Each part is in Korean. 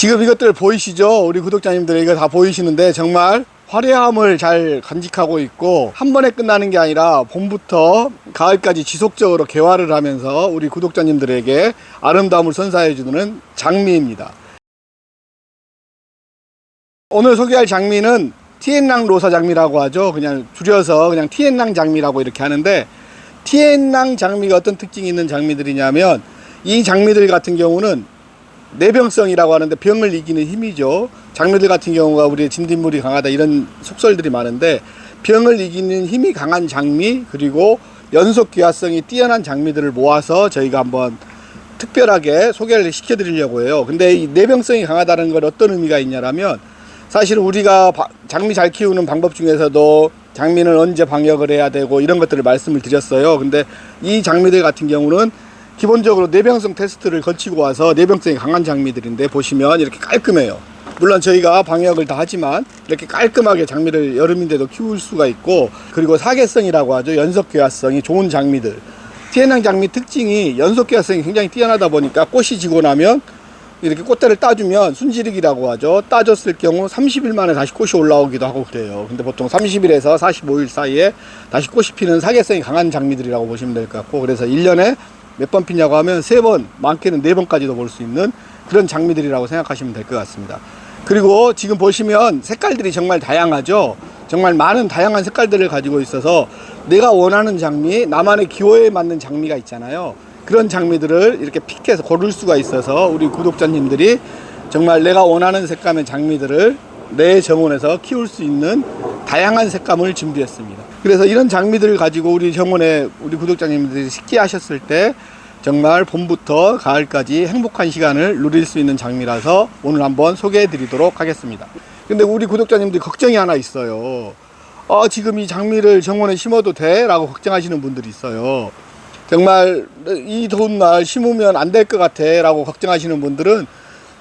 지금 이것들 보이시죠? 우리 구독자님들 이거 다 보이시는데 정말 화려함을 잘 간직하고 있고 한 번에 끝나는 게 아니라 봄부터 가을까지 지속적으로 개화를 하면서 우리 구독자님들에게 아름다움을 선사해 주는 장미입니다. 오늘 소개할 장미는 티엔랑 로사 장미라고 하죠. 그냥 줄여서 그냥 티엔랑 장미라고 이렇게 하는데 티엔랑 장미가 어떤 특징이 있는 장미들이냐면 이 장미들 같은 경우는 내병성이라고 하는데 병을 이기는 힘이죠. 장미들 같은 경우가 우리 진딧물이 강하다 이런 속설들이 많은데 병을 이기는 힘이 강한 장미 그리고 연속 귀화성이 뛰어난 장미들을 모아서 저희가 한번 특별하게 소개를 시켜드리려고 해요. 근데 이 내병성이 강하다는 건 어떤 의미가 있냐라면 사실 우리가 바- 장미 잘 키우는 방법 중에서도 장미는 언제 방역을 해야 되고 이런 것들을 말씀을 드렸어요. 근데 이 장미들 같은 경우는 기본적으로 내병성 테스트를 거치고 와서 내병성이 강한 장미들인데 보시면 이렇게 깔끔해요. 물론 저희가 방역을 다 하지만 이렇게 깔끔하게 장미를 여름인데도 키울 수가 있고 그리고 사계성이라고 하죠. 연속 개화성이 좋은 장미들. 티에낭 장미 특징이 연속 개화성이 굉장히 뛰어나다 보니까 꽃이 지고 나면 이렇게 꽃대를 따주면 순지르기라고 하죠. 따졌을 경우 30일 만에 다시 꽃이 올라오기도 하고 그래요. 근데 보통 30일에서 45일 사이에 다시 꽃이 피는 사계성이 강한 장미들이라고 보시면 될 것 같고 그래서 1년에 몇 번 피냐고 하면 세 번, 많게는 네 번까지도 볼 수 있는 그런 장미들이라고 생각하시면 될 것 같습니다. 그리고 지금 보시면 색깔들이 정말 다양하죠. 정말 많은 다양한 색깔들을 가지고 있어서 내가 원하는 장미, 나만의 기호에 맞는 장미가 있잖아요. 그런 장미들을 이렇게 픽해서 고를 수가 있어서 우리 구독자님들이 정말 내가 원하는 색감의 장미들을 내 정원에서 키울 수 있는 다양한 색감을 준비했습니다. 그래서 이런 장미들을 가지고 우리 정원에 우리 구독자님들이 식기하셨을 때 정말 봄부터 가을까지 행복한 시간을 누릴 수 있는 장미라서 오늘 한번 소개해 드리도록 하겠습니다. 근데 우리 구독자님들이 걱정이 하나 있어요. 어, 지금 이 장미를 정원에 심어도 돼? 라고 걱정하시는 분들이 있어요. 정말 이 더운 날 심으면 안 될 것 같아 라고 걱정하시는 분들은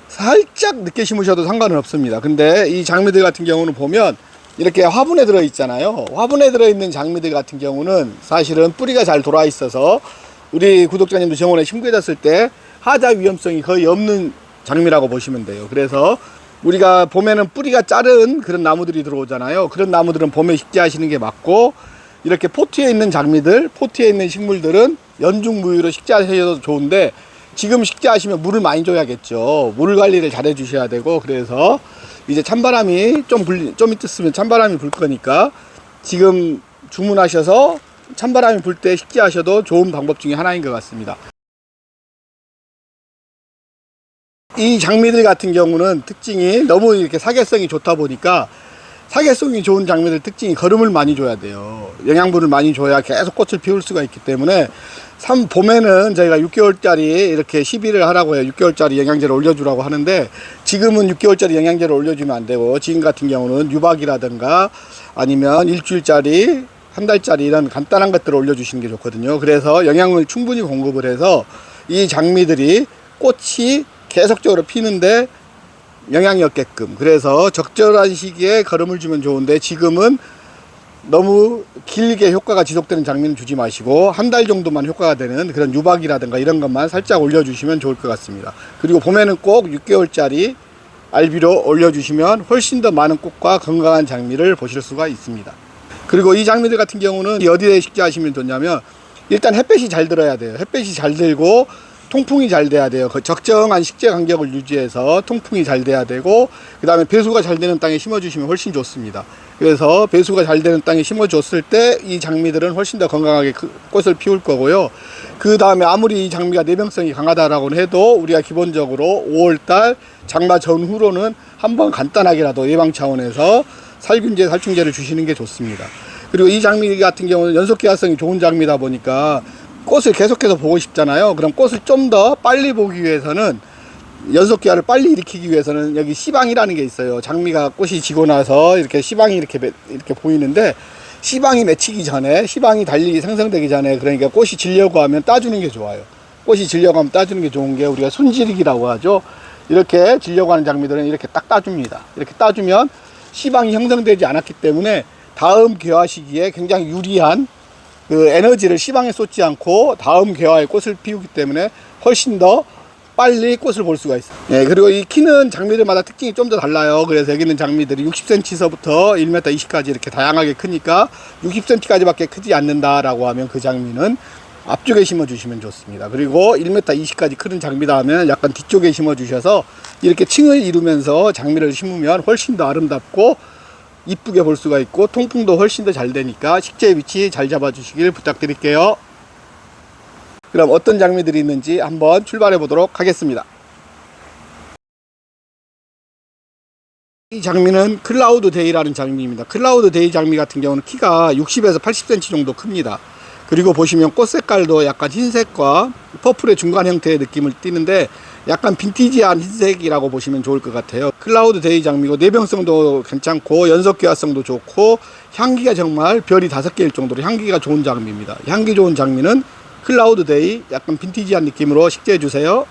살짝 늦게 심으셔도 상관은 없습니다. 근데 이 장미들 같은 경우는 보면 이렇게 화분에 들어 있잖아요. 화분에 들어 있는 장미들 같은 경우는 사실은 뿌리가 잘 돌아 있어서 우리 구독자님도 정원에 심겨졌을 때 하자 위험성이 거의 없는 장미라고 보시면 돼요. 그래서 우리가 봄에는 뿌리가 자른 그런 나무들이 들어오잖아요. 그런 나무들은 봄에 식재 하시는 게 맞고 이렇게 포트에 있는 장미들, 포트에 있는 식물들은 연중무휴로 식재하셔도 좋은데 지금 식재하시면 물을 많이 줘야겠죠. 물 관리를 잘 해주셔야 되고 그래서 이제 찬바람이 좀 불, 좀 있으면 찬바람이 불 거니까 지금 주문하셔서 찬바람이 불 때 식재하셔도 좋은 방법 중에 하나인 것 같습니다. 이 장미들 같은 경우는 특징이 너무 이렇게 사계성이 좋다 보니까 사계성이 좋은 장미들 특징이 거름을 많이 줘야 돼요. 영양분을 많이 줘야 계속 꽃을 피울 수가 있기 때문에 삼 봄에는 저희가 6개월짜리 이렇게 시비를 하라고 해요. 6개월짜리 영양제를 올려주라고 하는데 지금은 6개월짜리 영양제를 올려주면 안 되고 지금 같은 경우는 유박이라든가 아니면 일주일짜리 한 달짜리 이런 간단한 것들을 올려주시는 게 좋거든요. 그래서 영양을 충분히 공급을 해서 이 장미들이 꽃이 계속적으로 피는데 영향이 없게끔 그래서 적절한 시기에 거름을 주면 좋은데 지금은 너무 길게 효과가 지속되는 장미는 주지 마시고 한 달 정도만 효과가 되는 그런 유박이라든가 이런 것만 살짝 올려주시면 좋을 것 같습니다. 그리고 봄에는 꼭 6개월짜리 알비로 올려주시면 훨씬 더 많은 꽃과 건강한 장미를 보실 수가 있습니다. 그리고 이 장미들 같은 경우는 어디에 식재하시면 좋냐면 일단 햇볕이 잘 들어야 돼요. 햇볕이 잘 들고 통풍이 잘 돼야 돼요. 그 적정한 식재 간격을 유지해서 통풍이 잘 돼야 되고 그 다음에 배수가 잘 되는 땅에 심어주시면 훨씬 좋습니다. 그래서 배수가 잘 되는 땅에 심어줬을 때 이 장미들은 훨씬 더 건강하게 그 꽃을 피울 거고요. 그 다음에 아무리 이 장미가 내병성이 강하다라고 해도 우리가 기본적으로 5월달 장마 전후로는 한번 간단하게라도 예방 차원에서 살균제, 살충제를 주시는 게 좋습니다. 그리고 이 장미 같은 경우는 연속 기화성이 좋은 장미다 보니까 꽃을 계속해서 보고 싶잖아요. 그럼 꽃을 좀 더 빨리 보기 위해서는 연속 기화를 빨리 일으키기 위해서는 여기 시방이라는 게 있어요. 장미가 꽃이 지고 나서 이렇게 시방이 이렇게 매- 이렇게 보이는데 시방이 맺히기 전에 시방이 달리 생성되기 전에 그러니까 꽃이 질려고 하면 따주는 게 좋아요. 꽃이 질려고 하면 따주는 게 좋은 게 우리가 순지르기라고 하죠. 이렇게 질려고 하는 장미들은 이렇게 딱 따줍니다. 이렇게 따주면 시방이 형성되지 않았기 때문에 다음 개화 시기에 굉장히 유리한 그 에너지를 시방에 쏟지 않고 다음 개화에 꽃을 피우기 때문에 훨씬 더 빨리 꽃을 볼 수가 있어요. 네, 그리고 이 키는 장미들마다 특징이 좀 더 달라요. 그래서 여기 있는 장미들이 60cm서부터 1m 20까지 이렇게 다양하게 크니까 60cm까지밖에 크지 않는다라고 하면 그 장미는 앞쪽에 심어 주시면 좋습니다. 그리고 1m 20까지 크는 장미다 하면 약간 뒤쪽에 심어 주셔서 이렇게 층을 이루면서 장미를 심으면 훨씬 더 아름답고 이쁘게 볼 수가 있고 통풍도 훨씬 더 잘 되니까 식재 위치 잘 잡아 주시길 부탁드릴게요. 그럼 어떤 장미들이 있는지 한번 출발해 보도록 하겠습니다. 이 장미는 클라우드 데이라는 장미입니다. 클라우드 데이 장미 같은 경우는 키가 60에서 80cm 정도 큽니다. 그리고 보시면 꽃 색깔도 약간 흰색과 퍼플의 중간 형태의 느낌을 띠는데 약간 빈티지한 흰색이라고 보시면 좋을 것 같아요. 클라우드 데이 장미고 내병성도 괜찮고 연속기화성도 좋고 향기가 정말 별이 다섯 개일 정도로 향기가 좋은 장미입니다. 향기 좋은 장미는 클라우드 데이 약간 빈티지한 느낌으로 식재해 주세요.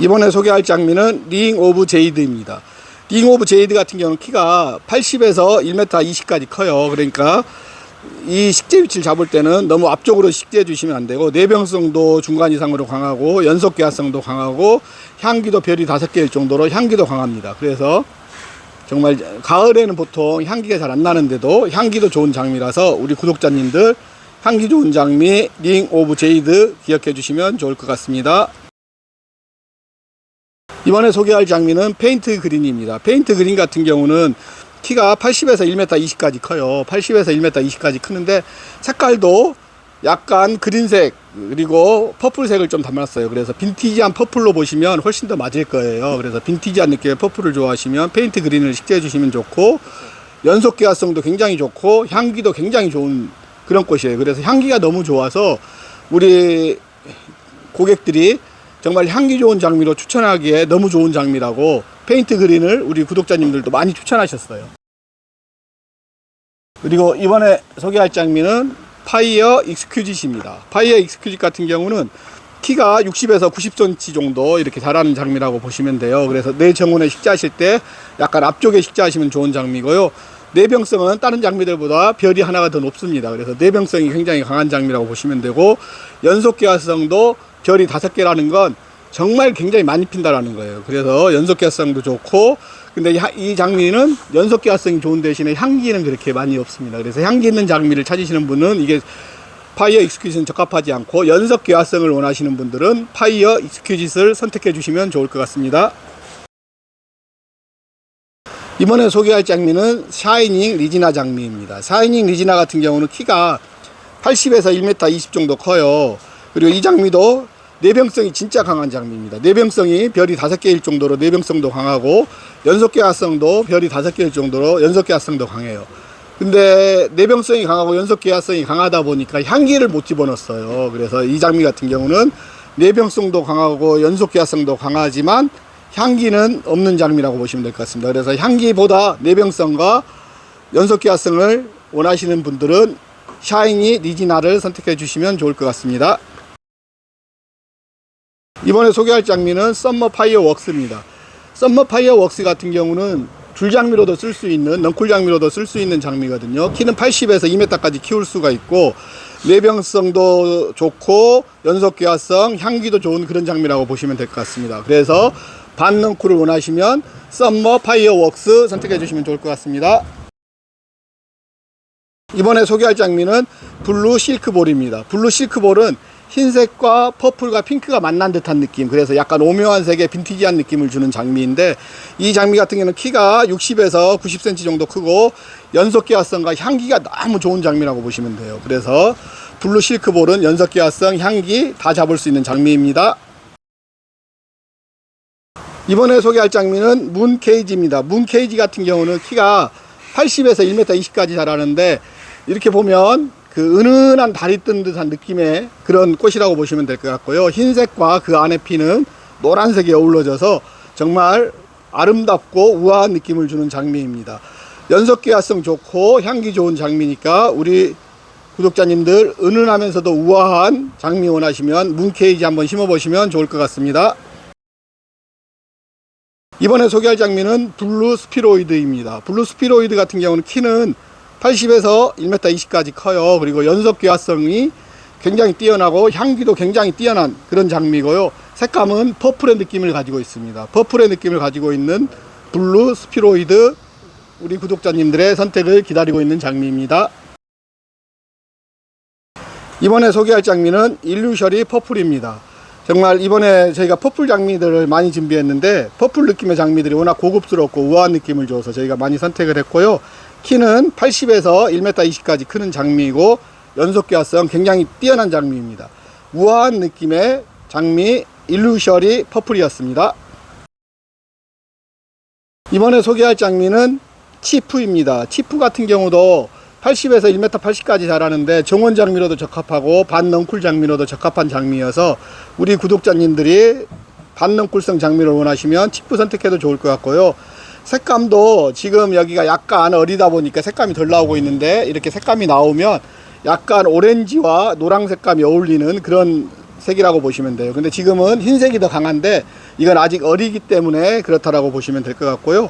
이번에 소개할 장미는 링 오브 제이드입니다. 링 오브 제이드 같은 경우는 키가 80에서 1m 20까지 커요. 그러니까 이 식재 위치를 잡을 때는 너무 앞쪽으로 식재해 주시면 안 되고 내병성도 중간 이상으로 강하고 연속 계화성도 강하고 향기도 별이 다섯 개일 정도로 향기도 강합니다. 그래서 정말 가을에는 보통 향기가 잘 안 나는데도 향기도 좋은 장미라서 우리 구독자님들 향기 좋은 장미 링 오브 제이드 기억해 주시면 좋을 것 같습니다. 이번에 소개할 장미는 페인트 그린입니다. 페인트 그린 같은 경우는 키가 80에서 1m 20까지 커요. 80에서 1m 20까지 크는데 색깔도 약간 그린색 그리고 퍼플색을 좀 담았어요. 그래서 빈티지한 퍼플로 보시면 훨씬 더 맞을 거예요. 그래서 빈티지한 느낌의 퍼플을 좋아하시면 페인트 그린을 식재해 주시면 좋고 연속 계화성도 굉장히 좋고 향기도 굉장히 좋은 그런 꽃이에요. 그래서 향기가 너무 좋아서 우리 고객들이 정말 향기 좋은 장미로 추천하기에 너무 좋은 장미라고 페인트 그린을 우리 구독자님들도 많이 추천하셨어요. 그리고 이번에 소개할 장미는 파이어 익스큐짓입니다. 파이어 익스큐짓 같은 경우는 키가 60에서 90cm 정도 이렇게 자라는 장미라고 보시면 돼요. 그래서 내 정원에 식재하실 때 약간 앞쪽에 식재하시면 좋은 장미고요. 내병성은 다른 장미들보다 별이 하나가 더 높습니다. 그래서 내병성이 굉장히 강한 장미라고 보시면 되고 연속 계화성도 별이 다섯 개라는 건 정말 굉장히 많이 핀다라는 거예요. 그래서 연속 계화성도 좋고 근데 이 장미는 연속 계화성이 좋은 대신에 향기는 그렇게 많이 없습니다. 그래서 향기 있는 장미를 찾으시는 분은 이게 파이어 익스큐짓은 적합하지 않고 연속 계화성을 원하시는 분들은 파이어 익스큐짓을 선택해 주시면 좋을 것 같습니다. 이번에 소개할 장미는 샤이닝 리지나 장미입니다. 샤이닝 리지나 같은 경우는 키가 80에서 1m 20 정도 커요. 그리고 이 장미도 내병성이 진짜 강한 장미입니다. 내병성이 별이 다섯 개일 정도로 내병성도 강하고 연속계화성도 별이 다섯 개일 정도로 연속계화성도 강해요. 근데 내병성이 강하고 연속계화성이 강하다 보니까 향기를 못 집어넣었어요. 그래서 이 장미 같은 경우는 내병성도 강하고 연속계화성도 강하지만 향기는 없는 장미라고 보시면 될 것 같습니다. 그래서 향기보다 내병성과 연속계화성을 원하시는 분들은 샤이니 리지나를 선택해 주시면 좋을 것 같습니다. 이번에 소개할 장미는 썸머 파이어 웍스입니다. 썸머 파이어 웍스 같은 경우는 줄장미로도 쓸 수 있는 넝쿨 장미로도 쓸 수 있는 장미거든요. 키는 80에서 2m까지 키울 수가 있고 내병성도 좋고 연속 계화성, 향기도 좋은 그런 장미라고 보시면 될 것 같습니다. 그래서 반 넝쿨을 원하시면 썸머 파이어 웍스 선택해 주시면 좋을 것 같습니다. 이번에 소개할 장미는 블루 실크볼입니다. 블루 실크볼은 흰색과 퍼플과 핑크가 만난 듯한 느낌. 그래서 약간 오묘한 색의 빈티지한 느낌을 주는 장미인데 이 장미 같은 경우는 키가 60에서 90cm 정도 크고 연속 계화성과 향기가 너무 좋은 장미라고 보시면 돼요. 그래서 블루 실크볼은 연속 계화성, 향기 다 잡을 수 있는 장미입니다. 이번에 소개할 장미는 문 케이지입니다. 문 케이지 같은 경우는 키가 80에서 1m 20까지 자라는데 이렇게 보면 그 은은한 달이 뜬 듯한 느낌의 그런 꽃이라고 보시면 될 것 같고요. 흰색과 그 안에 피는 노란색이 어우러져서 정말 아름답고 우아한 느낌을 주는 장미입니다. 연속계화성 좋고 향기 좋은 장미니까 우리 구독자님들 은은하면서도 우아한 장미 원하시면 문케이지 한번 심어보시면 좋을 것 같습니다. 이번에 소개할 장미는 블루 스피로이드입니다. 블루 스피로이드 같은 경우는 키는 80에서 1m 20까지 커요. 그리고 연속 계화성이 굉장히 뛰어나고 향기도 굉장히 뛰어난 그런 장미고요. 색감은 퍼플의 느낌을 가지고 있습니다. 퍼플의 느낌을 가지고 있는 블루 스피로이드 우리 구독자님들의 선택을 기다리고 있는 장미입니다. 이번에 소개할 장미는 일루셔리 퍼플입니다. 정말 이번에 저희가 퍼플 장미들을 많이 준비했는데 퍼플 느낌의 장미들이 워낙 고급스럽고 우아한 느낌을 줘서 저희가 많이 선택을 했고요. 키는 80에서 1m 20까지 크는 장미이고 연속기화성 굉장히 뛰어난 장미입니다. 우아한 느낌의 장미 일루셔리 퍼플이었습니다. 이번에 소개할 장미는 치프입니다. 치프 같은 경우도 80에서 1m 80까지 자라는데 정원 장미로도 적합하고 반넝쿨 장미로도 적합한 장미여서 우리 구독자님들이 반넝쿨성 장미를 원하시면 치프 선택해도 좋을 것 같고요. 색감도 지금 여기가 약간 어리다 보니까 색감이 덜 나오고 있는데 이렇게 색감이 나오면 약간 오렌지와 노랑 색감이 어울리는 그런 색이라고 보시면 돼요. 근데 지금은 흰색이 더 강한데 이건 아직 어리기 때문에 그렇다라고 보시면 될 것 같고요.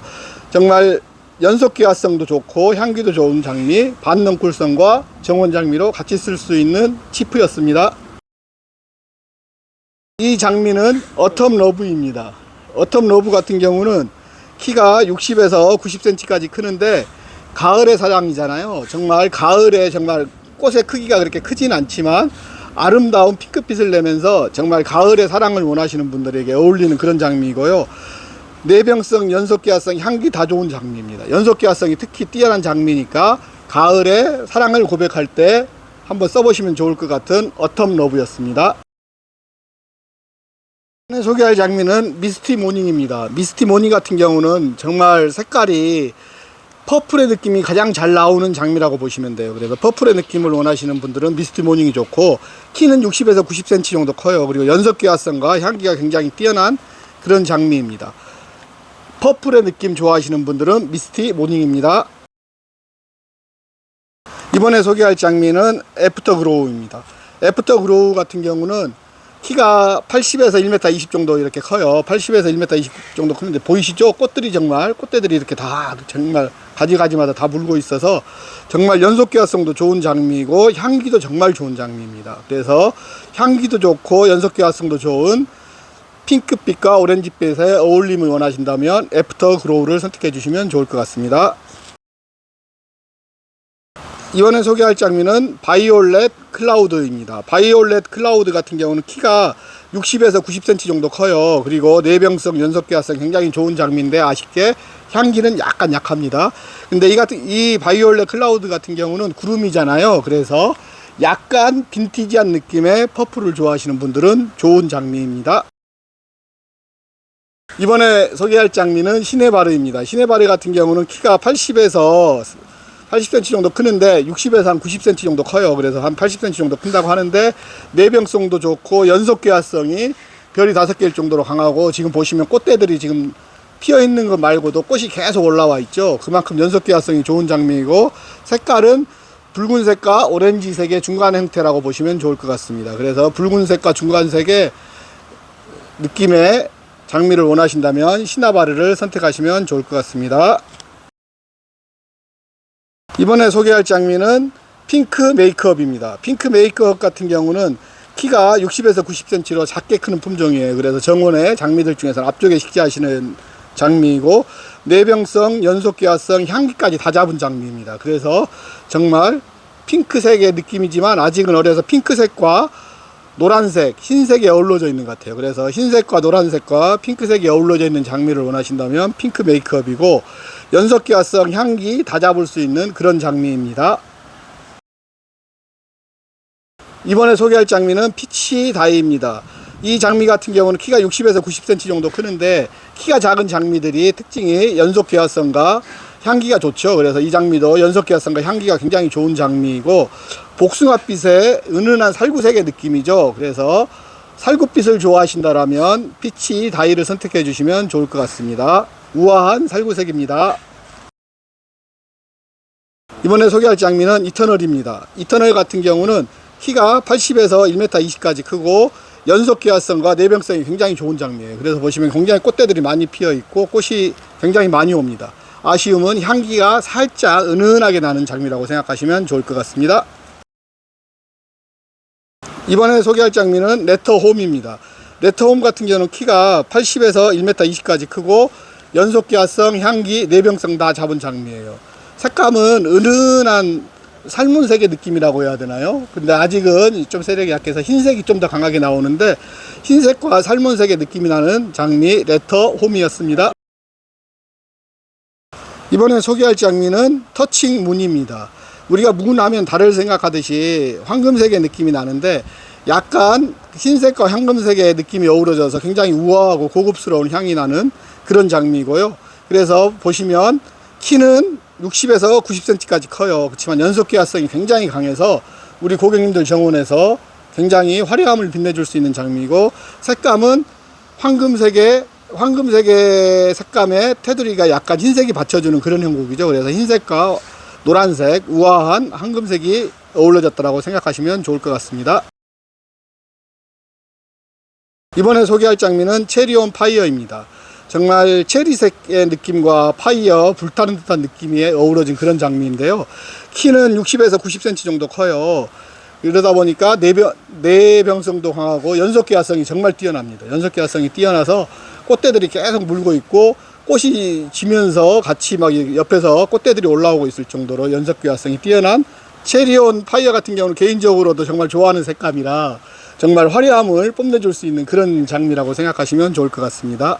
정말 연속 기화성도 좋고 향기도 좋은 장미, 반넝쿨성과 정원 장미로 같이 쓸 수 있는 치프였습니다. 이 장미는 어텀 러브입니다. 어텀 러브 같은 경우는 키가 60에서 90cm까지 크는데 가을의 사랑이잖아요. 정말 가을에 정말 꽃의 크기가 그렇게 크진 않지만 아름다운 핑크빛을 내면서 정말 가을의 사랑을 원하시는 분들에게 어울리는 그런 장미이고요. 내병성, 연속기화성, 향기 다 좋은 장미입니다. 연속기화성이 특히 뛰어난 장미니까 가을에 사랑을 고백할 때 한번 써보시면 좋을 것 같은 어텀 러브였습니다. 오늘 소개할 장미는 미스티 모닝입니다. 미스티 모닝 같은 경우는 정말 색깔이 퍼플의 느낌이 가장 잘 나오는 장미라고 보시면 돼요. 그래서 퍼플의 느낌을 원하시는 분들은 미스티 모닝이 좋고 키는 60에서 90cm 정도 커요. 그리고 연속기화성과 향기가 굉장히 뛰어난 그런 장미입니다. 퍼플의 느낌 좋아하시는 분들은 미스티 모닝입니다. 이번에 소개할 장미는 애프터 그로우입니다. 애프터 그로우 같은 경우는 키가 80에서 1m 20 정도 이렇게 커요. 80에서 1m 20 정도 크는데 보이시죠? 꽃들이 정말 꽃대들이 이렇게 다 정말 가지가지마다 다 물고 있어서 정말 연속기화성도 좋은 장미이고 향기도 정말 좋은 장미입니다. 그래서 향기도 좋고 연속기화성도 좋은 핑크빛과 오렌지빛의 어울림을 원하신다면 애프터 그로우를 선택해 주시면 좋을 것 같습니다. 이번에 소개할 장미는 바이올렛 클라우드입니다. 바이올렛 클라우드 같은 경우는 키가 60에서 90cm 정도 커요. 그리고 내병성 연속기화성 굉장히 좋은 장미인데 아쉽게 향기는 약간 약합니다. 근데 이 같은 이 바이올렛 클라우드 같은 경우는 구름이잖아요. 그래서 약간 빈티지한 느낌의 퍼플을 좋아하시는 분들은 좋은 장미입니다. 이번에 소개할 장미는 시네바르입니다. 시네바르 같은 경우는 키가 80에서 80cm 정도 크는데 60에서 한 90cm 정도 커요. 그래서 한 80cm 정도 큰다고 하는데 내병성도 좋고 연속계화성이 별이 다섯 개일 정도로 강하고 지금 보시면 꽃대들이 지금 피어 있는 것 말고도 꽃이 계속 올라와 있죠. 그만큼 연속계화성이 좋은 장미이고 색깔은 붉은색과 오렌지색의 중간 형태라고 보시면 좋을 것 같습니다. 그래서 붉은색과 중간색의 느낌의 장미를 원하신다면 시나바르를 선택하시면 좋을 것 같습니다. 이번에 소개할 장미는 핑크 메이크업입니다. 핑크 메이크업 같은 경우는 키가 60에서 90cm로 작게 크는 품종이에요. 그래서 정원의 장미들 중에서 앞쪽에 식재하시는 장미이고 내병성, 연속기화성, 향기까지 다 잡은 장미입니다. 그래서 정말 핑크색의 느낌이지만 아직은 어려서 핑크색과 노란색, 흰색이 어우러져 있는 것 같아요. 그래서 흰색과 노란색과 핑크색이 어우러져 있는 장미를 원하신다면 핑크 메이크업이고 연속기화성, 향기 다 잡을 수 있는 그런 장미입니다. 이번에 소개할 장미는 피치 다이입니다. 이 장미 같은 경우는 키가 60에서 90cm 정도 크는데 키가 작은 장미들이 특징이 연속기화성과 향기가 좋죠. 그래서 이 장미도 연속기화성과 향기가 굉장히 좋은 장미이고 복숭아빛의 은은한 살구색의 느낌이죠. 그래서 살구빛을 좋아하신다라면 피치 다이를 선택해 주시면 좋을 것 같습니다. 우아한 살구색입니다. 이번에 소개할 장미는 이터널입니다. 이터널 같은 경우는 키가 80에서 1m 20까지 크고 연속 기화성과 내병성이 굉장히 좋은 장미예요. 그래서 보시면 굉장히 꽃대들이 많이 피어 있고 꽃이 굉장히 많이 옵니다. 아쉬움은 향기가 살짝 은은하게 나는 장미라고 생각하시면 좋을 것 같습니다. 이번에 소개할 장미는 레터홈입니다. 레터홈 같은 경우는 키가 80에서 1m 20까지 크고 연속기화성, 향기, 내병성 다 잡은 장미예요. 색감은 은은한 살문색의 느낌이라고 해야 되나요? 근데 아직은 좀 세력이 약해서 흰색이 좀 더 강하게 나오는데 흰색과 살문색의 느낌이 나는 장미 레터 홈이었습니다. 이번에 소개할 장미는 터칭 문입니다. 우리가 문하면 달을 생각하듯이 황금색의 느낌이 나는데 약간 흰색과 황금색의 느낌이 어우러져서 굉장히 우아하고 고급스러운 향이 나는 그런 장미고요. 그래서 보시면 키는 60에서 90cm까지 커요. 그렇지만 연속 기화성이 굉장히 강해서 우리 고객님들 정원에서 굉장히 화려함을 빛내줄 수 있는 장미고 색감은 황금색의 황금색의 색감에 테두리가 약간 흰색이 받쳐주는 그런 형국이죠. 그래서 흰색과 노란색, 우아한 황금색이 어우러졌다고 생각하시면 좋을 것 같습니다. 이번에 소개할 장미는 체리온 파이어입니다. 정말 체리색의 느낌과 파이어, 불타는 듯한 느낌이 어우러진 그런 장미인데요. 키는 60에서 90cm 정도 커요. 이러다 보니까 내병, 내병성도 강하고 연속기화성이 정말 뛰어납니다. 연속기화성이 뛰어나서 꽃대들이 계속 물고 있고 꽃이 지면서 같이 막 옆에서 꽃대들이 올라오고 있을 정도로 연속기화성이 뛰어난 체리온 파이어 같은 경우는 개인적으로도 정말 좋아하는 색감이라 정말 화려함을 뽐내줄 수 있는 그런 장미라고 생각하시면 좋을 것 같습니다.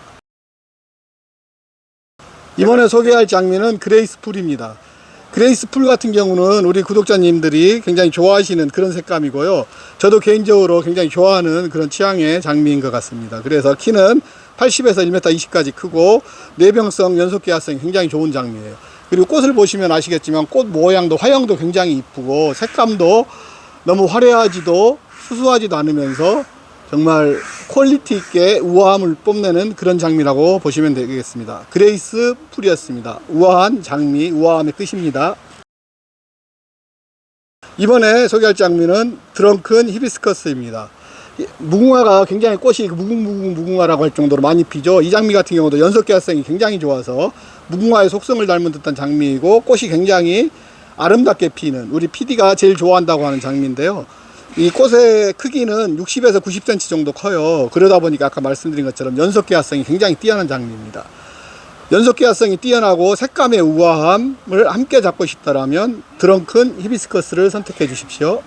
이번에 소개할 장미는 그레이스 풀입니다. 그레이스 풀 같은 경우는 우리 구독자님들이 굉장히 좋아하시는 그런 색감이고요. 저도 개인적으로 굉장히 좋아하는 그런 취향의 장미인 것 같습니다. 그래서 키는 80에서 1m 20까지 크고 내병성 연속기화성이 굉장히 좋은 장미예요. 그리고 꽃을 보시면 아시겠지만 꽃 모양도 화형도 굉장히 이쁘고 색감도 너무 화려하지도 수수하지도 않으면서 정말 퀄리티 있게 우아함을 뽐내는 그런 장미라고 보시면 되겠습니다. 그레이스 풀이었습니다. 우아한 장미, 우아함의 끝입니다. 이번에 소개할 장미는 드렁큰 히비스커스입니다. 이 무궁화가 굉장히 꽃이 무궁무궁 무궁화라고 할 정도로 많이 피죠. 이 장미 같은 경우도 연속계화성이 굉장히 좋아서 무궁화의 속성을 닮은 듯한 장미이고 꽃이 굉장히 아름답게 피는 우리 PD가 제일 좋아한다고 하는 장미인데요. 이 꽃의 크기는 60에서 90cm 정도 커요. 그러다 보니까 아까 말씀드린 것처럼 연속계화성이 굉장히 뛰어난 장미입니다. 연속계화성이 뛰어나고 색감의 우아함을 함께 잡고 싶다라면 드렁큰 히비스커스를 선택해 주십시오.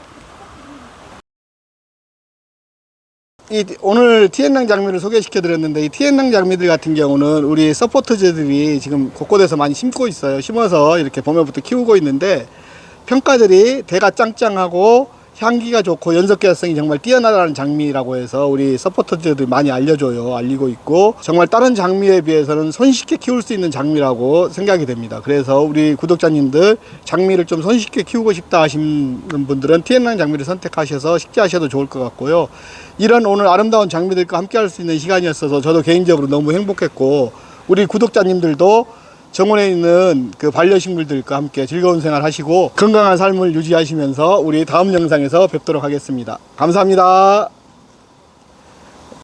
이 오늘 티엔낭 장미를 소개시켜 드렸는데 이 티엔낭 장미들 같은 경우는 우리 서포터즈들이 지금 곳곳에서 많이 심고 있어요. 심어서 이렇게 봄에부터 키우고 있는데 평가들이 대가 짱짱하고 향기가 좋고 연속계열성이 정말 뛰어나다는 장미라고 해서 우리 서포터즈들 많이 알려줘요. 알리고 있고 정말 다른 장미에 비해서는 손쉽게 키울 수 있는 장미라고 생각이 됩니다. 그래서 우리 구독자님들 장미를 좀 손쉽게 키우고 싶다 하시는 분들은 티엔낭 장미를 선택하셔서 식재하셔도 좋을 것 같고요. 이런 오늘 아름다운 장미들과 함께 할 수 있는 시간이었어서 저도 개인적으로 너무 행복했고 우리 구독자님들도 정원에 있는 그 반려식물들과 함께 즐거운 생활 하시고 건강한 삶을 유지하시면서 우리 다음 영상에서 뵙도록 하겠습니다. 감사합니다.